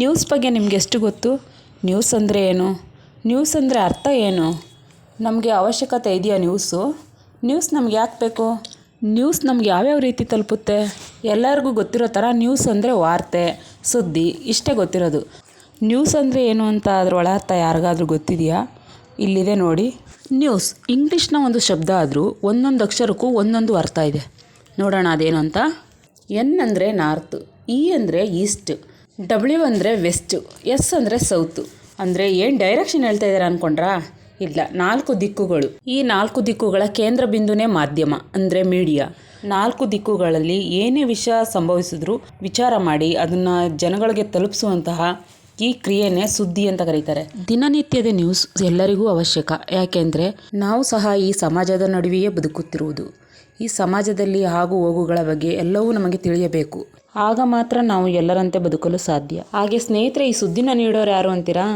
News ಬಗ್ಗೆ ನಿಮ್ಗೆ ಎಷ್ಟು ಗೊತ್ತು? ನ್ಯೂಸ್ ಅಂದರೆ ಏನು? ನ್ಯೂಸ್ ಅಂದರೆ ಅರ್ಥ ಏನು? ನಮಗೆ ಅವಶ್ಯಕತೆ ಇದೆಯಾ ನ್ಯೂಸು ನ್ಯೂಸ್ ನಮ್ಗೆ ಯಾಕೆ ಬೇಕು? ನ್ಯೂಸ್ ನಮ್ಗೆ ಯಾವ್ಯಾವ ರೀತಿ ತಲುಪುತ್ತೆ? ಎಲ್ಲರಿಗೂ ಗೊತ್ತಿರೋ ಥರ ನ್ಯೂಸ್ ಅಂದರೆ ವಾರ್ತೆ, ಸುದ್ದಿ, ಇಷ್ಟೇ ಗೊತ್ತಿರೋದು. ನ್ಯೂಸ್ ಅಂದರೆ ಏನು ಅಂತ ಅದ್ರ ಒಳ ಅರ್ಥ ಯಾರಿಗಾದ್ರೂ ಗೊತ್ತಿದೆಯಾ? ಇಲ್ಲಿದೆ ನೋಡಿ. ನ್ಯೂಸ್ ಇಂಗ್ಲೀಷ್ನ ಒಂದು ಶಬ್ದ ಆದರೂ ಒಂದೊಂದು ಅಕ್ಷರಕ್ಕೂ ಒಂದೊಂದು ಅರ್ಥ ಇದೆ. ನೋಡೋಣ ಅದೇನು ಅಂತ? ಎನ್ ಅಂದರೆ ನಾರ್ತ್ ಇ ಅಂದರೆ ಈಸ್ಟ್ ಡಬ್ಲ್ಯೂ ಅಂದರೆ ವೆಸ್ಟು ಎಸ್ ಅಂದರೆ ಸೌತು ಅಂದರೆ ಏನು ಡೈರೆಕ್ಷನ್ ಹೇಳ್ತಾ ಇದ್ದಾರೆ ಅಂದ್ಕೊಂಡ್ರಾ ಇಲ್ಲ, ನಾಲ್ಕು ದಿಕ್ಕುಗಳು. ಈ ನಾಲ್ಕು ದಿಕ್ಕುಗಳ ಕೇಂದ್ರ ಬಿಂದುನೇ ಮಾಧ್ಯಮ, ಅಂದರೆ ಮೀಡಿಯಾ ನಾಲ್ಕು ದಿಕ್ಕುಗಳಲ್ಲಿ ಏನೇ ವಿಷಯ ಸಂಭವಿಸಿದ್ರೂ ವಿಚಾರ ಮಾಡಿ ಅದನ್ನು ಜನಗಳಿಗೆ ತಲುಪಿಸುವಂತಹ ಈ ಕ್ರಿಯೆನೇ ಸುದ್ದಿ ಅಂತ ಕರೀತಾರೆ. ದಿನನಿತ್ಯದ ನ್ಯೂಸ್ ಎಲ್ಲರಿಗೂ ಅವಶ್ಯಕ. ಯಾಕೆಂದರೆ ನಾವು ಸಹ ಈ ಸಮಾಜದ ನಡುವೆಯೇ ಬದುಕುತ್ತಿರುವುದು. ಈ ಸಮಾಜದಲ್ಲಿ ಆಗು ಹೋಗುಗಳ ಬಗ್ಗೆ ಎಲ್ಲವೂ ನಮಗೆ ತಿಳಿಯಬೇಕು. ಆಗ ಮಾತ್ರ ನಾವು ಎಲ್ಲರಂತೆ ಬದುಕಲು ಸಾಧ್ಯ. ಹಾಗೆ ಸ್ನೇಹಿತರೆ, ಈ ಸುದ್ದಿನ ನೀಡೋರು ಯಾರು ಅಂತೀರಾ?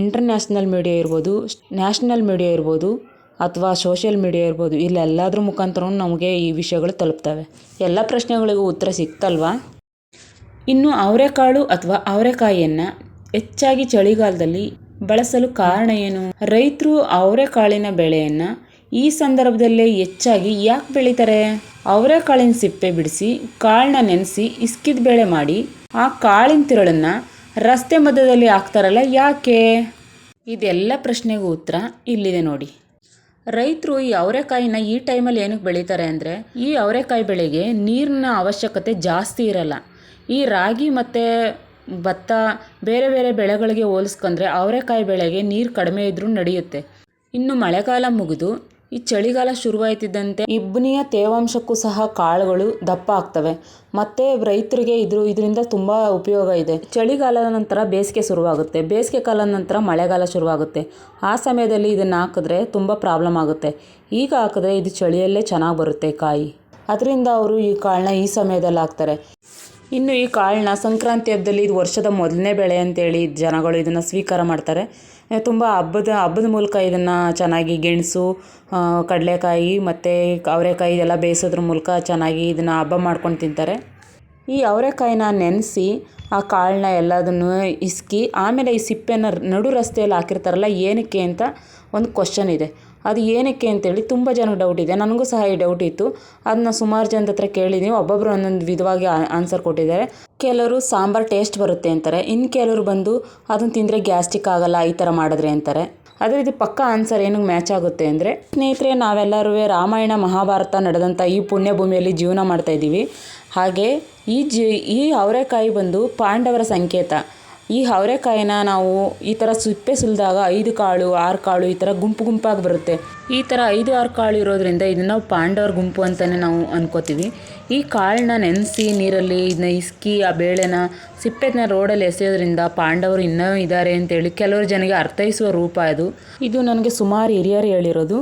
ಇಂಟರ್ನ್ಯಾಷನಲ್ ಮೀಡಿಯಾ ಇರ್ಬೋದು ನ್ಯಾಷನಲ್ ಮೀಡಿಯಾ ಇರ್ಬೋದು, ಅಥವಾ ಸೋಷಿಯಲ್ ಮೀಡಿಯಾ ಇರ್ಬೋದು ಇಲ್ಲೆಲ್ಲದ್ರ ಮುಖಾಂತರ ನಮಗೆ ಈ ವಿಷಯಗಳು ತಲುಪ್ತವೆ. ಎಲ್ಲ ಪ್ರಶ್ನೆಗಳಿಗೂ ಉತ್ತರ ಸಿಕ್ತಲ್ವಾ? ಇನ್ನು ಅವರೆಕಾಳು ಅಥವಾ ಅವರೆಕಾಯಿಯನ್ನು ಹೆಚ್ಚಾಗಿ ಚಳಿಗಾಲದಲ್ಲಿ ಬಳಸಲು ಕಾರಣ ಏನು? ರೈತರು ಅವರೆಕಾಳಿನ ಬೆಳೆಯನ್ನು ಈ ಸಂದರ್ಭದಲ್ಲೇ ಹೆಚ್ಚಾಗಿ ಯಾಕೆ ಬೆಳೀತಾರೆ? ಅವರೆಕಾಳಿನ ಸಿಪ್ಪೆ ಬಿಡಿಸಿ ಕಾಳನ್ನ ನೆನೆಸಿ, ಇಸ್ಕಿದ ಬೇಳೆ ಮಾಡಿ, ಆ ಕಾಳಿನ ತಿರುಳನ್ನು ರಸ್ತೆ ಮಧ್ಯದಲ್ಲಿ ಹಾಕ್ತಾರಲ್ಲ ಯಾಕೆ? ಇದೆಲ್ಲ ಪ್ರಶ್ನೆಗೂ ಉತ್ತರ ಇಲ್ಲಿದೆ ನೋಡಿ. ರೈತರು ಈ ಅವರೆಕಾಯಿನ ಈ ಟೈಮಲ್ಲಿ ಏನಕ್ಕೆ ಬೆಳೀತಾರೆ ಅಂದರೆ, ಈ ಅವರೆಕಾಯಿ ಬೆಳೆಗೆ ನೀರಿನ ಅವಶ್ಯಕತೆ ಜಾಸ್ತಿ ಇರಲ್ಲ. ಈ ರಾಗಿ ಮತ್ತು ಭತ್ತ ಬೇರೆ ಬೇರೆ ಬೆಳೆಗಳಿಗೆ ಹೋಲಿಸ್ಕೊಂಡ್ರೆ ಅವರೆಕಾಯಿ ಬೆಳೆಗೆ ನೀರು ಕಡಿಮೆ ಇದ್ದರೂ ನಡೆಯುತ್ತೆ. ಇನ್ನು ಮಳೆಗಾಲ ಮುಗಿದು ಈ ಚಳಿಗಾಲ ಶುರುವಾಯ್ತಿದ್ದಂತೆ ಇಬ್ಬನಿಯ ತೇವಾಂಶಕ್ಕೂ ಸಹ ಕಾಳುಗಳು ದಪ್ಪ ಆಗ್ತವೆ. ಮತ್ತೆ ರೈತರಿಗೆ ಇದ್ರ ಇದರಿಂದ ತುಂಬ ಉಪಯೋಗ ಇದೆ. ಚಳಿಗಾಲದ ನಂತರ ಬೇಸಿಗೆ ಶುರುವಾಗುತ್ತೆ. ಬೇಸಿಗೆ ಕಾಲದ ನಂತರ ಮಳೆಗಾಲ ಶುರುವಾಗುತ್ತೆ. ಆ ಸಮಯದಲ್ಲಿ ಇದನ್ನು ಹಾಕಿದ್ರೆ ತುಂಬ ಪ್ರಾಬ್ಲಮ್ ಆಗುತ್ತೆ. ಈಗ ಹಾಕಿದ್ರೆ ಇದು ಚಳಿಯಲ್ಲೇ ಚೆನ್ನಾಗಿ ಬರುತ್ತೆ ಕಾಯಿ. ಅದರಿಂದ ಅವರು ಈ ಕಾಳನ್ನ ಈ ಸಮಯದಲ್ಲಿ ಹಾಕ್ತಾರೆ. ಇನ್ನು ಈ ಕಾಳನ್ನ ಸಂಕ್ರಾಂತಿ ಹಬ್ಬದಲ್ಲಿ ಇದು ವರ್ಷದ ಮೊದಲನೇ ಬೆಳೆ ಅಂತೇಳಿ ಜನಗಳು ಇದನ್ನು ಸ್ವೀಕಾರ ಮಾಡ್ತಾರೆ. ತುಂಬ ಹಬ್ಬದ ಹಬ್ಬದ ಮೂಲಕ ಇದನ್ನು ಚೆನ್ನಾಗಿ ಗೆಣಸು ಕಡಲೆಕಾಯಿ ಮತ್ತು ಅವರೆಕಾಯಿ ಇದೆಲ್ಲ ಬೇಯಿಸೋದ್ರ ಮೂಲಕ ಚೆನ್ನಾಗಿ ಇದನ್ನು ಹಬ್ಬ ಮಾಡ್ಕೊಂಡು ತಿಂತಾರೆ. ಈ ಅವರೆಕಾಯಿನ ನೆನೆಸಿ ಆ ಕಾಳನ್ನ ಎಲ್ಲದನ್ನು ಇಸ್ಕಿ, ಆಮೇಲೆ ಈ ಸಿಪ್ಪೆನ ನಡು ರಸ್ತೆಯಲ್ಲಿ ಹಾಕಿರ್ತಾರಲ್ಲ, ಏನಕ್ಕೆ ಅಂತ ಒಂದು ಕ್ವಶನ್ ಇದೆ. ಅದು ಏನಕ್ಕೆ ಅಂತೇಳಿ ತುಂಬ ಜನ ಡೌಟ್ ಇದೆ. ನನಗೂ ಸಹ ಈ ಡೌಟ್ ಇತ್ತು. ಅದನ್ನ ಸುಮಾರು ಜನದ ಹತ್ರ ಕೇಳಿದ್ದೀನಿ ಒಬ್ಬೊಬ್ಬರು ಒಂದೊಂದು ವಿಧವಾಗಿ ಆನ್ಸರ್ ಕೊಟ್ಟಿದ್ದಾರೆ. ಕೆಲವರು ಸಾಂಬಾರು ಟೇಸ್ಟ್ ಬರುತ್ತೆ ಅಂತಾರೆ. ಇನ್ನು ಕೆಲವರು ಬಂದು ಅದನ್ನು ತಿಂದರೆ ಗ್ಯಾಸ್ಟಿಕ್ ಆಗಲ್ಲ, ಈ ಥರ ಮಾಡಿದ್ರೆ ಅಂತಾರೆ. ಅದೇ ರೀತಿ ಪಕ್ಕ ಆನ್ಸರ್ ಏನಕ್ಕೆ ಮ್ಯಾಚ್ ಆಗುತ್ತೆ ಅಂದರೆ, ಸ್ನೇಹಿತರೆ, ನಾವೆಲ್ಲರೂ ರಾಮಾಯಣ, ಮಹಾಭಾರತ ನಡೆದಂಥ ಈ ಪುಣ್ಯಭೂಮಿಯಲ್ಲಿ ಜೀವನ ಮಾಡ್ತಾ ಇದ್ದೀವಿ. ಹಾಗೆ ಈ ಜಿ, ಈ ಅವರೆಕಾಯಿ ಬಂದು ಪಾಂಡವರ ಸಂಕೇತ. ಈ ಅವರೆಕಾಯಿನ ನಾವು ಈ ಥರ ಸಿಪ್ಪೆ ಸುಲಿದಾಗ ಐದು ಕಾಳು, ಆರು ಕಾಳು ಈ ಥರ ಗುಂಪು ಗುಂಪಾಗಿ ಬರುತ್ತೆ. ಈ ಥರ ಐದು, ಆರು ಕಾಳು ಇರೋದ್ರಿಂದ ಇದನ್ನು ನಾವು ಪಾಂಡವರ ಗುಂಪು ಅಂತಲೇ ನಾವು ಅನ್ಕೋತೀವಿ. ಈ ಕಾಳನ್ನ ನೆನೆಸಿ ನೀರಲ್ಲಿ ಇದನ್ನ ಇಸ್ಕಿ ಆ ಬೇಳೆನ ಸಿಪ್ಪೆನ ರೋಡಲ್ಲಿ ಎಸೆಯೋದ್ರಿಂದ ಪಾಂಡವರು ಇನ್ನೂ ಇದ್ದಾರೆ ಅಂತೇಳಿ ಕೆಲವರು ಜನಗೆ ಅರ್ಥೈಸುವ ರೂಪ ಅದು. ಇದು ನನಗೆ ಸುಮಾರು ಹಿರಿಯರು ಹೇಳಿರೋದು.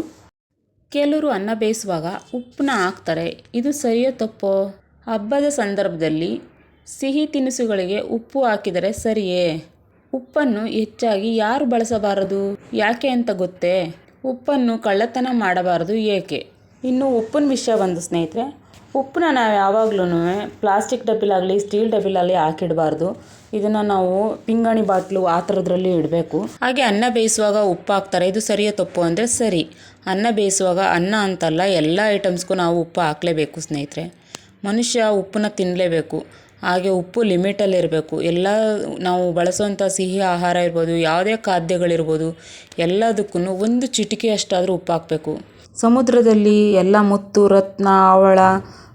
ಕೆಲವರು ಅನ್ನ ಬೇಯಿಸುವಾಗ ಉಪ್ಪನ್ನ ಹಾಕ್ತಾರೆ. ಇದು ಸರಿಯೋ ತಪ್ಪೋ? ಹಬ್ಬದ ಸಂದರ್ಭದಲ್ಲಿ ಸಿಹಿ ತಿನಿಸುಗಳಿಗೆ ಉಪ್ಪು ಹಾಕಿದರೆ ಸರಿಯೇ? ಉಪ್ಪನ್ನು ಹೆಚ್ಚಾಗಿ ಯಾರು ಬಳಸಬಾರದು? ಯಾಕೆ ಅಂತ ಗೊತ್ತೇ? ಉಪ್ಪನ್ನು ಕಳ್ಳತನ ಮಾಡಬಾರದು ಏಕೆ? ಇನ್ನು ಉಪ್ಪಿನ ವಿಷಯ ಬಂದು ಸ್ನೇಹಿತರೆ, ಉಪ್ಪನ್ನ ನಾವು ಯಾವಾಗ್ಲೂ ಪ್ಲಾಸ್ಟಿಕ್ ಡಬ್ಬಿಲಾಗಲಿ, ಸ್ಟೀಲ್ ಡಬ್ಬಿಲಾಗಲಿ ಹಾಕಿಡಬಾರ್ದು. ಇದನ್ನು ನಾವು ಪಿಂಗಾಣಿ ಬಾಟ್ಲು ಆ ಥರದ್ರಲ್ಲಿ ಇಡಬೇಕು. ಹಾಗೆ ಅನ್ನ ಬೇಯಿಸುವಾಗ ಉಪ್ಪು ಹಾಕ್ತಾರೆ. ಇದು ಸರಿಯೋ ತಪ್ಪು ಅಂದರೆ ಸರಿ. ಅನ್ನ ಬೇಯಿಸುವಾಗ ಅನ್ನ ಅಂತಲ್ಲ ಎಲ್ಲ ಐಟಮ್ಸ್ಗೂ ನಾವು ಉಪ್ಪು ಹಾಕಲೇಬೇಕು ಸ್ನೇಹಿತರೆ. ಮನುಷ್ಯ ಉಪ್ಪನ್ನ ತಿನ್ನಲೇಬೇಕು ಹಾಗೆ ಉಪ್ಪು ಲಿಮಿಟಲ್ಲಿರಬೇಕು ಎಲ್ಲ ನಾವು ಬಳಸುವಂಥ ಸಿಹಿ ಆಹಾರ ಇರ್ಬೋದು, ಯಾವುದೇ ಖಾದ್ಯಗಳಿರ್ಬೋದು ಎಲ್ಲದಕ್ಕೂ ಒಂದು ಚಿಟಿಕೆಯಷ್ಟಾದರೂ ಉಪ್ಪು ಹಾಕಬೇಕು. ಸಮುದ್ರದಲ್ಲಿ ಎಲ್ಲ ಮುತ್ತು, ರತ್ನ, ಅವಳ,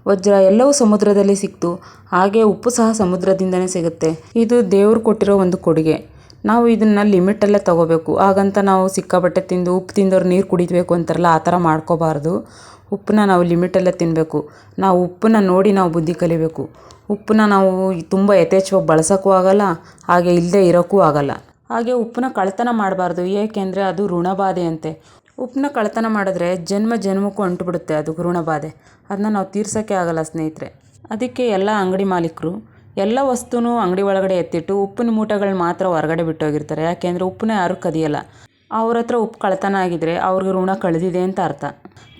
ವಜ್ರ ಎಲ್ಲವೂ ಸಮುದ್ರದಲ್ಲಿ ಸಿಕ್ತು. ಹಾಗೆ ಉಪ್ಪು ಸಹ ಸಮುದ್ರದಿಂದನೇ ಸಿಗುತ್ತೆ. ಇದು ದೇವರು ಕೊಟ್ಟಿರೋ ಒಂದು ಕೊಡುಗೆ. ನಾವು ಇದನ್ನು ಲಿಮಿಟಲ್ಲೇ ತಗೋಬೇಕು. ಹಾಗಂತ ನಾವು ಸಿಕ್ಕಾಪಟ್ಟೆ ತಿಂದು, ಉಪ್ಪು ತಿಂದವ್ರು ನೀರು ಕುಡಿಬೇಕು ಅಂತಾರಲ್ಲ, ಆ ಥರ ಮಾಡ್ಕೋಬಾರ್ದು. ಉಪ್ಪನ್ನ ನಾವು ಲಿಮಿಟಲ್ಲೇ ತಿನ್ನಬೇಕು ನಾವು ಉಪ್ಪನ್ನ ನೋಡಿ ನಾವು ಬುದ್ಧಿ ಕಲಿಬೇಕು. ಉಪ್ಪನ್ನ ನಾವು ತುಂಬ ಯಥೇಚ್ಛವಾಗಿ ಬಳಸೋಕ್ಕೂ ಆಗಲ್ಲ, ಹಾಗೆ ಇಲ್ಲದೆ ಇರೋಕ್ಕೂ ಆಗಲ್ಲ. ಹಾಗೆ ಉಪ್ಪನ್ನ ಕಳ್ತನ ಮಾಡಬಾರ್ದು, ಏಕೆಂದರೆ ಅದು ಋಣಬಾಧೆಯಂತೆ ಉಪ್ಪನ್ನ ಕಳ್ತನ ಮಾಡಿದ್ರೆ ಜನ್ಮ ಜನ್ಮಕ್ಕೂ ಅಂಟುಬಿಡುತ್ತೆ ಅದು ಋಣಬಾಧೆ. ಅದನ್ನ ನಾವು ತೀರ್ಸೋಕ್ಕೆ ಆಗಲ್ಲ ಸ್ನೇಹಿತರೆ. ಅದಕ್ಕೆ ಎಲ್ಲ ಅಂಗಡಿ ಮಾಲೀಕರು, ಎಲ್ಲ ವಸ್ತುನೂ ಅಂಗಡಿ ಒಳಗಡೆ ಎತ್ತಿಟ್ಟು ಉಪ್ಪಿನ ಮೂಟಗಳನ್ನ ಮಾತ್ರ ಹೊರಗಡೆ ಬಿಟ್ಟೋಗಿರ್ತಾರೆ. ಯಾಕೆಂದರೆ ಉಪ್ಪನ್ನ ಯಾರೂ ಕದಿಯಲ್ಲ. ಅವ್ರ ಹತ್ರ ಉಪ್ಪು ಕಳ್ತನ ಆಗಿದ್ರೆ ಅವ್ರಿಗೆ ಋಣ ಕಳೆದಿದೆ ಅಂತ ಅರ್ಥ.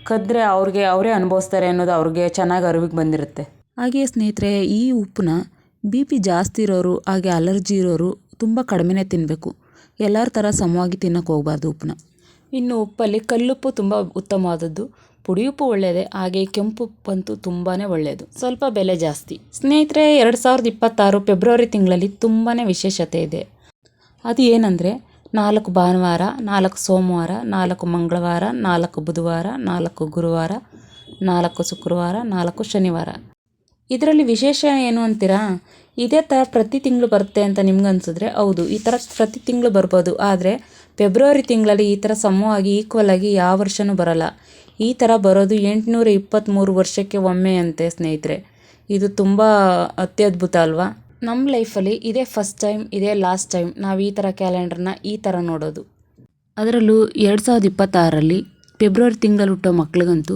ಕದ್ದರೆ ಅವ್ರಿಗೆ, ಅವರೇ ಅನುಭವಿಸ್ತಾರೆ ಅನ್ನೋದು ಅವ್ರಿಗೆ ಚೆನ್ನಾಗಿ ಅರಿವಿಗೆ ಬಂದಿರುತ್ತೆ. ಹಾಗೆಯೇ ಸ್ನೇಹಿತರೆ, ಈ ಉಪ್ಪನ್ನ ಬಿ ಪಿ ಜಾಸ್ತಿ ಇರೋರು, ಹಾಗೆ ಅಲರ್ಜಿ ಇರೋರು ತುಂಬ ಕಡಿಮೆನೇ ತಿನ್ನಬೇಕು ಎಲ್ಲರ ಥರ ಸಮವಾಗಿ ತಿನ್ನೋಕೆ ಹೋಗಬಾರ್ದು ಉಪ್ಪನ್ನ. ಇನ್ನು ಉಪ್ಪಲ್ಲಿ ಕಲ್ಲುಪ್ಪು ತುಂಬ ಉತ್ತಮವಾದದ್ದು. ಉಪ್ಪು ಒಳ್ಳೆಯದೇ ಹಾಗೆ ಕೆಂಪು ಉಪ್ಪಂತೂ ತುಂಬಾ ಒಳ್ಳೆಯದು ಸ್ವಲ್ಪ ಬೆಲೆ ಜಾಸ್ತಿ. ಸ್ನೇಹಿತರೆ, ಎರಡು ಸಾವಿರದ ಇಪ್ಪತ್ತಾರು ಫೆಬ್ರವರಿ ತಿಂಗಳಲ್ಲಿ ತುಂಬಾ ವಿಶೇಷತೆ ಇದೆ. ಅದು ಏನಂದರೆ, ನಾಲ್ಕು ಭಾನುವಾರ, ನಾಲ್ಕು ಸೋಮವಾರ, ನಾಲ್ಕು ಮಂಗಳವಾರ, ನಾಲ್ಕು ಬುಧವಾರ, ನಾಲ್ಕು ಗುರುವಾರ, ನಾಲ್ಕು ಶುಕ್ರವಾರ, ನಾಲ್ಕು ಶನಿವಾರ. ಇದರಲ್ಲಿ ವಿಶೇಷ ಏನು ಅಂತೀರಾ? ಇದೇ ಥರ ಪ್ರತಿ ತಿಂಗಳು ಬರುತ್ತೆ ಅಂತ ನಿಮ್ಗೆ ಅನ್ಸಿದ್ರೆ ಹೌದು, ಈ ಥರ ಪ್ರತಿ ತಿಂಗಳು ಬರ್ಬೋದು. ಆದರೆ ಫೆಬ್ರವರಿ ತಿಂಗಳಲ್ಲಿ ಈ ಥರ ಸಮವಾಗಿ ಈಕ್ವಲ್ ಆಗಿ ಯಾವ ವರ್ಷವೂ ಬರಲ್ಲ. ಈ ಥರ ಬರೋದು ಎಂಟುನೂರ ಇಪ್ಪತ್ತ್ಮೂರು ವರ್ಷಕ್ಕೆ ಒಮ್ಮೆ ಅಂತೆ ಸ್ನೇಹಿತರೆ. ಇದು ತುಂಬ ಅತ್ಯದ್ಭುತ ಅಲ್ವಾ? ನಮ್ಮ ಲೈಫಲ್ಲಿ ಇದೇ ಫಸ್ಟ್ ಟೈಮ್, ಇದೇ ಲಾಸ್ಟ್ ಟೈಮ್ ನಾವು ಈ ಥರ ಕ್ಯಾಲೆಂಡರ್ನ ಈ ಥರ ನೋಡೋದು. ಅದರಲ್ಲೂ ಎರಡು ಸಾವಿರದ ಇಪ್ಪತ್ತಾರರಲ್ಲಿ ಫೆಬ್ರವರಿ ತಿಂಗಳಲ್ಲಿ ಹುಟ್ಟೋ ಮಕ್ಳಿಗಂತೂ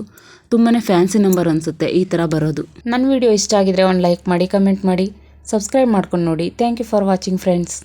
ತುಂಬಾ ಫ್ಯಾನ್ಸಿ ನಂಬರ್ ಅನಿಸುತ್ತೆ ಈ ಥರ ಬರೋದು. ನನ್ನ ವಿಡಿಯೋ ಇಷ್ಟ ಆಗಿದ್ರೆ ಒಂದು ಲೈಕ್ ಮಾಡಿ, ಕಮೆಂಟ್ ಮಾಡಿ, ಸಬ್ಸ್ಕ್ರೈಬ್ ಮಾಡ್ಕೊಂಡು ನೋಡಿ. Thank you for watching friends.